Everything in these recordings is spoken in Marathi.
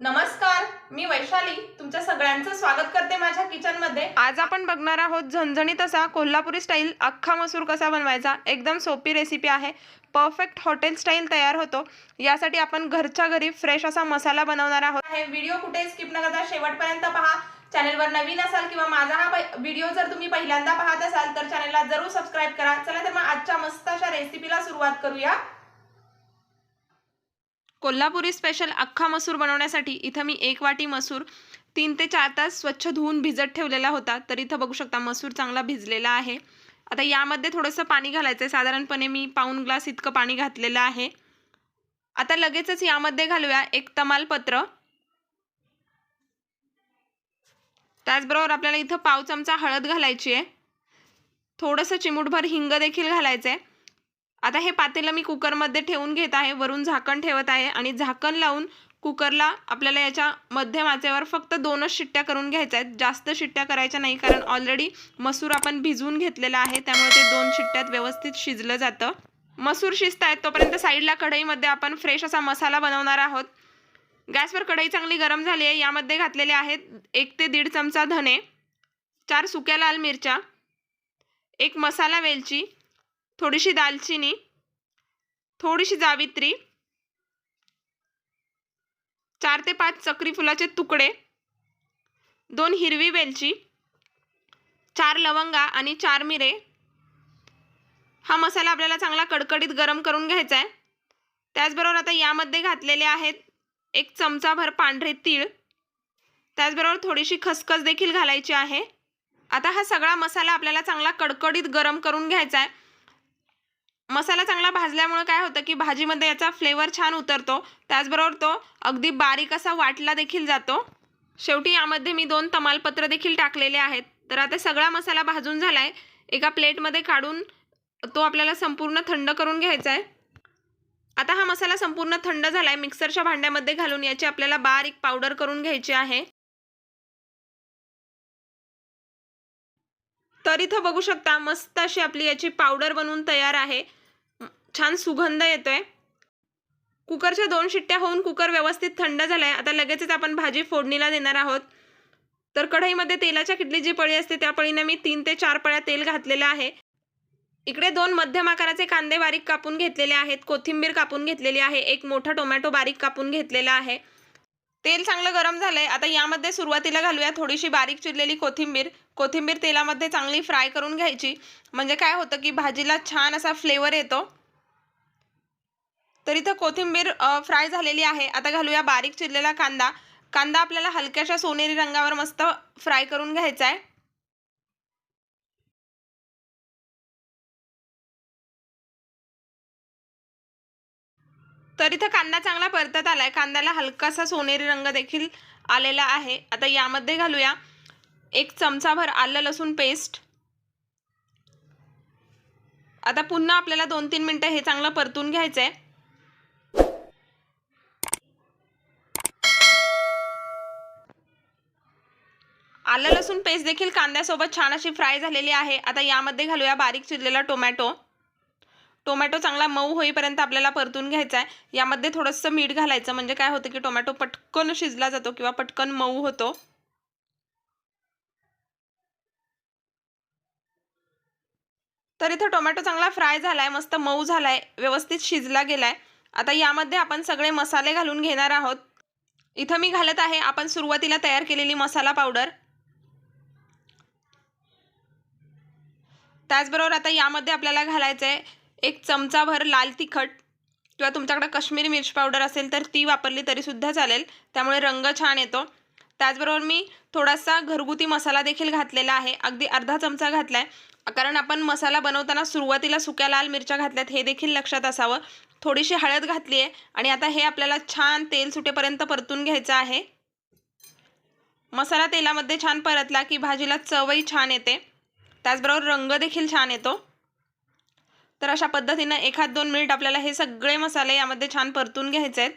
नमस्कार मी वैशाली. तुमच्या सगळ्यांचं स्वागत करते माझ्या किचनमध्ये. आज आपण बघणार आहोत झणझणीत असा कोल्हापुरी स्टाईल अख्खा मसूर कसा बनवायचा? एकदम सोपी रेसिपी आहे. परफेक्ट हॉटेल स्टाईल तयार होतो. यासाठी आपण घरच्या घरी फ्रेश असा मसाला बनवणार आहोत. हे व्हिडिओ कुठे स्किप न करता शेवटपर्यंत पहा. चॅनेलवर नवीन असाल किंवा माझा हा व्हिडिओ जर तुम्ही पहिल्यांदा पाहत असाल तर चॅनेलला जरूर सबस्क्राईब करा. चला तर मग आजच्या मस्त अशा रेसिपीला सुरुवात करूया. कोल्हापुरी स्पेशल अख्खा मसूर बनवण्यासाठी इथं मी एक वाटी मसूर तीन ते चार तास स्वच्छ धुवून भिजत ठेवलेला होता. तर इथं बघू शकता मसूर चांगला भिजलेला आहे. आता यामध्ये थोडंसं पाणी घालायचं आहे साधारणपणे मी पाऊन ग्लास इतकं पाणी घातलेलं आहे. आता लगेचच यामध्ये घालूया एक तमालपत्र. त्याचबरोबर आपल्याला इथं पाव चमचा हळद घालायची आहे थोडंसं चिमूटभर हिंग देखील घालायचं आहे आता हे पातेलं मी कुकरमध्ये ठेवून घेत आहे वरून झाकण ठेवत आहे आणि झाकण लावून कुकरला आपल्याला याच्या मध्यम आचेवर फक्त दोनच शिट्ट्या करून घ्यायच्या आहेत. जास्त शिट्ट्या करायच्या नाही कारण ऑलरेडी मसूर आपण भिजवून घेतलेला आहे त्यामुळे ते दोन शिट्ट्यात व्यवस्थित शिजलं जातं. मसूर शिजत आहेत तोपर्यंत साईडला कढईमध्ये आपण फ्रेश असा मसाला बनवणार आहोत. गॅसवर कढई चांगली गरम झाली आहे यामध्ये घातलेले आहेत एक ते दीड चमचा धने चार सुक्या लाल मिरच्या एक मसाला वेलची थोडीशी दालचिनी थोडीशी जावित्री चार ते पाच चक्री फुलाचे तुकडे दोन हिरवी वेलची चार लवंगा आणि चार मिरे. हा मसाला आपल्याला चांगला कडकडीत गरम करून घ्यायचा आहे त्याचबरोबर आता यामध्ये घातलेले आहेत एक चमचाभर पांढरे तीळ. त्याचबरोबर थोडीशी खसखस देखील घालायची आहे. आता हा सगळा मसाला आपल्याला चांगला कडकडीत गरम करून घ्यायचा आहे मसाला चांगला भाजल्यामुळे काय होतं की भाजीमध्ये याचा फ्लेवर छान उतरतो. त्याचबरोबर तो अगदी बारीक असा वाटला देखील जातो. शेवटी यामध्ये मी दोन तमालपत्र देखील टाकलेले आहेत. तर आता सगळा मसाला भाजून झाला आहे एका प्लेटमध्ये काढून तो आपल्याला संपूर्ण थंड करून घ्यायचा आहे आता हा मसाला संपूर्ण थंड झाला आहे मिक्सरच्या भांड्यामध्ये घालून याची आपल्याला बारीक पावडर करून घ्यायची आहे. तर इथं बघू शकता मस्त अशी आपली याची पावडर बनवून तयार आहे. छान सुगंध येतोय. कुकरच्या दोन शिट्ट्या होऊन कुकर व्यवस्थित थंड झालाय. आता लगेचच आपण भाजी फोडणीला देणार आहोत. तर कढईमध्ये तेलाच्या किटली जी पळी असते त्या पळीने मी तीन ते चार पळ्या तेल घातलेलं आहे. इकडे दोन मध्यम आकाराचे कांदे बारीक कापून घेतलेले आहेत. कोथिंबीर कापून घेतलेली आहे. एक मोठा टोमॅटो बारीक कापून घेतलेला आहे. तेल चांगलं गरम झालंय. आता यामध्ये सुरुवातीला घालूया थोडीशी बारीक चिरलेली कोथिंबीर. कोथिंबीर तेलामध्ये चांगली फ्राय करून घ्यायची. म्हणजे काय होतं की भाजीला छान असा फ्लेवर येतो. तर इथं कोथिंबीर फ्राय झालेली आहे. आता घालूया बारीक चिरलेला कांदा. कांदा आपल्याला हलक्याशा सोनेरी रंगावर मस्त फ्राय करून घ्यायचा आहे तर इथं कांदा चांगला परतत आलाय. कांद्याला हलकासा सोनेरी रंग देखील आलेला आहे. आता यामध्ये घालूया एक चमचाभर आलं लसूण पेस्ट. आता पुन्हा आपल्याला दोन तीन मिनटं हे चांगलं परतून घ्यायचं आहे आलं लसूण पेस्ट देखील कांद्यासोबत छान अशी फ्राय झालेली आहे. आता यामध्ये घालूया बारीक चिरलेला टोमॅटो टोमॅटो चांगला मऊ होईपर्यंत आपल्याला परतून घ्यायचा आहे यामध्ये थोडंसं मीठ घालायचं म्हणजे काय होतं की टोमॅटो पटकन शिजला जातो किंवा पटकन मऊ होतो. तर इथं टोमॅटो चांगला फ्राय झालाय मस्त मऊ झालाय व्यवस्थित शिजला गेलाय. आता यामध्ये आपण सगळे मसाले घालून घेणार आहोत. इथं मी घालत आहे आपण सुरुवातीला तयार केलेली मसाला पावडर त्याचबरोबर आता यामध्ये आपल्याला घालायचं आहे एक चमचाभर लाल तिखट किंवा तुमच्याकडे काश्मीरी मिर्च पावडर असेल तर ती वापरली तरीसुद्धा चालेल. त्यामुळे रंग छान येतो. त्याचबरोबर मी थोडासा घरगुती मसाला देखील घातलेला आहे. अगदी अर्धा चमचा घातला आहे कारण आपण मसाला बनवताना सुरुवातीला सुक्या लाल मिरच्या घातल्यात हे देखील लक्षात असावं. थोडीशी हळद घातली आहे आणि आता हे आपल्याला छान तेल सुटेपर्यंत परतून घ्यायचं आहे. मसाला तेलामध्ये छान परतला की भाजीला चवही छान येते. त्याचबरोबर रंग देखील छान येतो. तर अशा पद्धतीनं एखाद दोन मिनिट आपल्याला हे सगळे मसाले यामध्ये छान परतून घ्यायचे आहेत.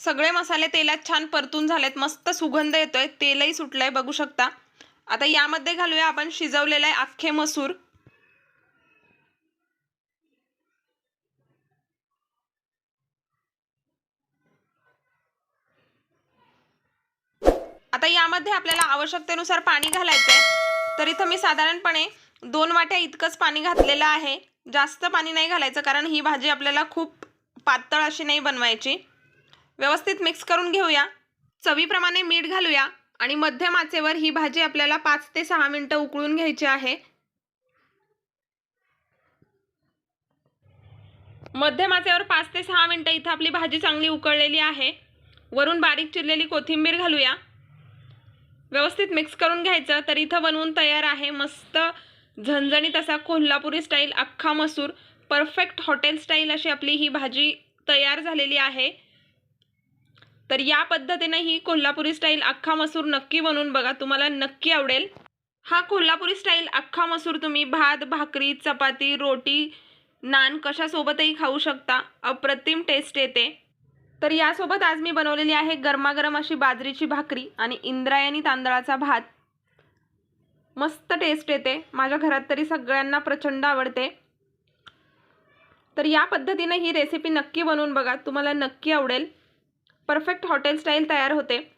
सगळे मसाले तेलात छान परतून झालेत. मस्त सुगंध येतोय. तेलही सुटलंय बघू शकता. आता यामध्ये घालूया आपण शिजवलेले अख्खे मसूर. आता यामध्ये आपल्याला आवश्यकतेनुसार पाणी घालायचं आहे तर इथं मी साधारणपणे दोन वाट्या इतकंच पाणी घातलेलं आहे. जास्त पाणी नाही घालायचं कारण ही भाजी आपल्याला खूप पातळ अशी नाही बनवायची. व्यवस्थित मिक्स करून घेऊया. चवीप्रमाणे मीठ घालूया आणि मध्यम आचेवर ही भाजी आपल्याला पाच ते सहा मिनटं उकळून घ्यायची आहे. मध्यम आचेवर पाच ते सहा मिनटं इथं आपली भाजी चांगली उकळलेली आहे. वरून बारीक चिरलेली कोथिंबीर घालूया. व्यवस्थित मिक्स करून घ्यायचं. तर इथं बनवून तयार आहे मस्त झणझणीत असा कोल्हापुरी स्टाईल अख्खा मसूर. परफेक्ट हॉटेल स्टाईल अशी आपली ही भाजी तयार झालेली आहे. तर या पद्धतीनं ही कोल्हापुरी स्टाईल अख्खा मसूर नक्की बनवून बघा. तुम्हाला नक्की आवडेल. हा कोल्हापुरी स्टाईल अख्खा मसूर तुम्ही भात भाकरी चपाती रोटी नान कशासोबतही खाऊ शकता. अप्रतिम टेस्ट येते. तर यासोबत आज मी बनवलेली आहे गरमागरम अशी बाजरीची भाकरी आणि इंद्रायणी तांदळाचा भात. मस्त टेस्ट येते. माझ्या घरात तरी सगळ्यांना प्रचंड आवडते. तर या पद्धतीनं ही रेसिपी नक्की बनवून बघा. तुम्हाला नक्की आवडेल. परफेक्ट हॉटेल स्टाईल तयार होते.